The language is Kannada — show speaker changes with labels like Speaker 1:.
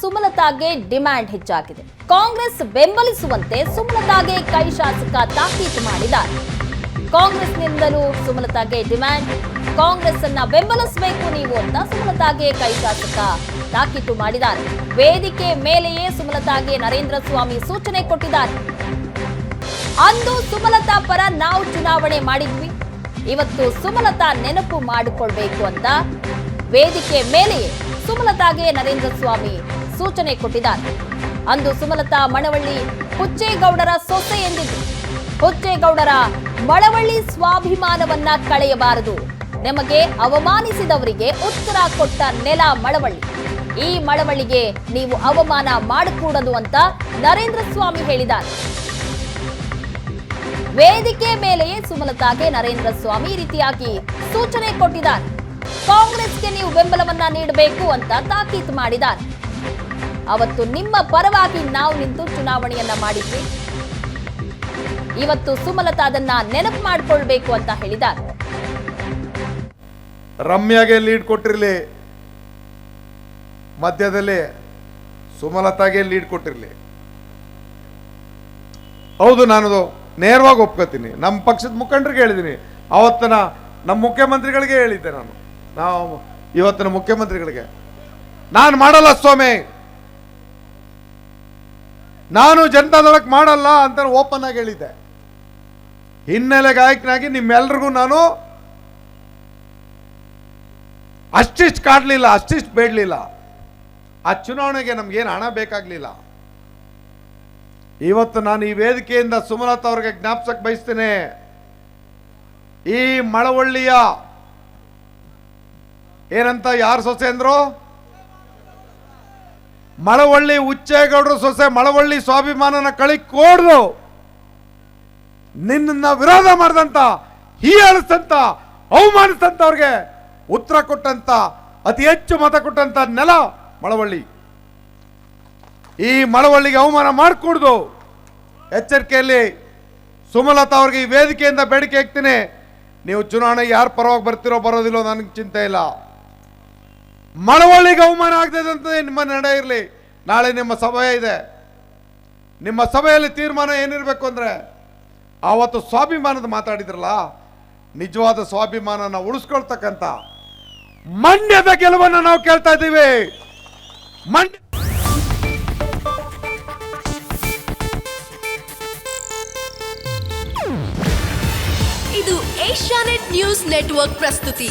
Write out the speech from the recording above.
Speaker 1: ಸುಮಲತಾಗೆ ಡಿಮ್ಯಾಂಡ್ ಹೆಚ್ಚಾಗಿದೆ. ಕಾಂಗ್ರೆಸ್ ಬೆಂಬಲಿಸುವಂತೆ ಸುಮಲತಾಗೆ ಕೈ ಶಾಸಕ ತಾಕೀತು ಮಾಡಿದ್ದಾರೆ. ಕಾಂಗ್ರೆಸ್ನಿಂದಲೂ ಸುಮಲತಾಗೆ ಡಿಮ್ಯಾಂಡ್. ಕಾಂಗ್ರೆಸ್ ಅನ್ನ ಬೆಂಬಲಿಸಬೇಕು ನೀವು ಅಂತ ಸುಮಲತಾಗೆ ಕೈ ಶಾಸಕ ತಾಕೀತು ಮಾಡಿದ್ದಾರೆ. ವೇದಿಕೆ ಮೇಲೆಯೇ ಸುಮಲತಾಗೆ ನರೇಂದ್ರ ಸ್ವಾಮಿ ಸೂಚನೆ ಕೊಟ್ಟಿದ್ದಾರೆ. ಅಂದು ಸುಮಲತಾ ಪರ ನಾವು ಚುನಾವಣೆ ಮಾಡಿದ್ವಿ. ಇವತ್ತು ಸುಮಲತಾ ನೆನಪು ಮಾಡಿಕೊಳ್ಬೇಕು ಅಂತ ವೇದಿಕೆ ಮೇಲೆಯೇ ಸುಮಲತಾಗೆ ನರೇಂದ್ರ ಸ್ವಾಮಿ ಸೂಚನೆ ಕೊಟ್ಟಿದ್ದಾರೆ. ಅಂದು ಸುಮಲತಾ ಮಳವಳ್ಳಿ ಹುಚ್ಚೇಗೌಡರ ಸೊಸೆ ಎಂದಿದ್ದು ಹುಚ್ಚೇಗೌಡರ ಮಳವಳ್ಳಿ ಸ್ವಾಭಿಮಾನವನ್ನ ಕಳೆಯಬಾರದು. ನಮಗೆ ಅವಮಾನಿಸಿದವರಿಗೆ ಉತ್ತರ ಕೊಟ್ಟ ನೆಲ ಮಳವಳ್ಳಿ. ಈ ಮಳವಳ್ಳಿಗೆ ನೀವು ಅವಮಾನ ಮಾಡಕೂಡದು ಅಂತ ನರೇಂದ್ರ ಸ್ವಾಮಿ ಹೇಳಿದ್ದಾರೆ. ವೇದಿಕೆ ಮೇಲೆಯೇ ಸುಮಲತಾಗೆ ನರೇಂದ್ರ ಸ್ವಾಮಿ ರೀತಿಯಾಗಿ ಸೂಚನೆ ಕೊಟ್ಟಿದ್ದಾರೆ. ಕಾಂಗ್ರೆಸ್ಗೆ ನೀವು ಬೆಂಬಲವನ್ನ ನೀಡಬೇಕು ಅಂತ ತಾಕೀತು ಮಾಡಿದ್ದಾರೆ. ಅವತ್ತು ನಿಮ್ಮ ಪರವಾಗಿ ನಾವು ನಿಂತು ಚುನಾವಣೆಯನ್ನ ಮಾಡಿದ್ವಿ. ಇವತ್ತು ಸುಮಲತಾ ಅದನ್ನ ನೆನಪು ಮಾಡಿಕೊಳ್ಬೇಕು ಅಂತ ಹೇಳಿದ್ದಾರೆ.
Speaker 2: ರಮ್ಯಾಗೆ ಲೀಡ್ ಕೊಟ್ಟಿರಲಿ, ಮಧ್ಯದಲ್ಲಿ ಸುಮಲತಾಗೆ ಲೀಡ್ ಕೊಟ್ಟಿರಲಿ. ಹೌದು ನಾನು ನೇರವಾಗಿ ಒಪ್ಕೋತೀನಿ. ನಮ್ಮ ಪಕ್ಷದ ಮುಖಂಡರಿಗೆ ಹೇಳಿದ್ದೀನಿ. ಅವತ್ತನ ನಮ್ಮ ಮುಖ್ಯಮಂತ್ರಿಗಳಿಗೆ ಹೇಳಿದ್ದೆ ನಾನು. ನಾವು ಇವತ್ತಿನ ಮುಖ್ಯಮಂತ್ರಿಗಳಿಗೆ. ನಾನು ಮಾಡಲ್ಲ ಸ್ವಾಮಿ. ನಾನು ಜನತಾದಳಕ್ಕೆ ಮಾಡಲ್ಲ ಅಂತ ಓಪನ್ ಆಗಿ ಹೇಳಿದ್ದೆ. ಹಿನ್ನೆಲೆ ಗಾಯಕನಾಗಿ ನಿಮ್ಮೆಲ್ರಿಗೂ ನಾನು ಅಷ್ಟಿಷ್ಟು ಕಾಡ್ಲಿಲ್ಲ, ಅಷ್ಟಿಷ್ಟು ಬೇಡಲಿಲ್ಲ. ಆ ಚುನಾವಣೆಗೆ ನಮ್ಗೇನು ಹಣ ಬೇಕಾಗ್ಲಿಲ್ಲ. ಇವತ್ತು ನಾನು ಈ ವೇದಿಕೆಯಿಂದ ಸುಮಲತಾ ಅವ್ರಿಗೆ ಜ್ಞಾಪಿಸಕ್ ಬಯಸ್ತೇನೆ. ಈ ಮಳವಳ್ಳಿಯ ಏನಂತ ಯಾರು ಸೊಸೆ ಅಂದ್ರು? ಮಳವಳ್ಳಿ ಉಚ್ಚೇಗೌಡರು ಸೊಸೆ ಮಳವಳ್ಳಿ ಸ್ವಾಭಿಮಾನನ ಕಳಿ ಕೋಡ್ದು ನಿನ್ನ ವಿರೋಧ ಮಾಡಿದಂತ ಹೀಯಾಳಿಸ್ತಂತ ಅವಮಾನಿಸ್ತಂತವ್ರಿಗೆ ಉತ್ತರ ಕೊಟ್ಟಂತ, ಅತಿ ಹೆಚ್ಚು ಮತ ಕೊಟ್ಟಂತ ನೆಲ ಮಳವಳ್ಳಿ. ಈ ಮಳವಳ್ಳಿಗೆ ಅವಮಾನ ಮಾಡಿಕೊಡ್ದು ಎಚ್ಚರಿಕೆಯಲ್ಲಿ ಸುಮಲತಾ ಅವ್ರಿಗೆ ಈ ವೇದಿಕೆಯಿಂದ ಬೇಡಿಕೆ ಹಾಕ್ತೀನಿ ನೀವು ಚುನಾವಣೆ ಯಾರು ಪರವಾಗಿ ಬರ್ತಿರೋ ಬರೋದಿಲ್ಲೋ ನನಗೆ ಚಿಂತೆ ಇಲ್ಲ. ಮಳವಳ್ಳಿಗೆ ಅವಮಾನ ಆಗ್ತದೆ ನಿಮ್ಮ ನಡೆ ಇರಲಿ. ನಾಳೆ ನಿಮ್ಮ ಸಭೆ ಇದೆ. ನಿಮ್ಮ ಸಭೆಯಲ್ಲಿ ತೀರ್ಮಾನ ಏನಿರಬೇಕು ಅಂದರೆ ಆವತ್ತು ಸ್ವಾಭಿಮಾನದ ಮಾತಾಡಿದ್ರಲ್ಲ, ನಿಜವಾದ ಸ್ವಾಭಿಮಾನನ ಉಳಿಸ್ಕೊಳ್ತಕ್ಕಂಥ ಮಂಡ್ಯದ ಗೆಲುವನ್ನು ನಾವು ಕೇಳ್ತಾ ಇದ್ದೀವಿ. ಮಂಡ್ಯ
Speaker 3: ಇದು ಏಷ್ಯಾನೆಟ್ ನ್ಯೂಸ್ ನೆಟ್ವರ್ಕ್ ಪ್ರಸ್ತುತಿ.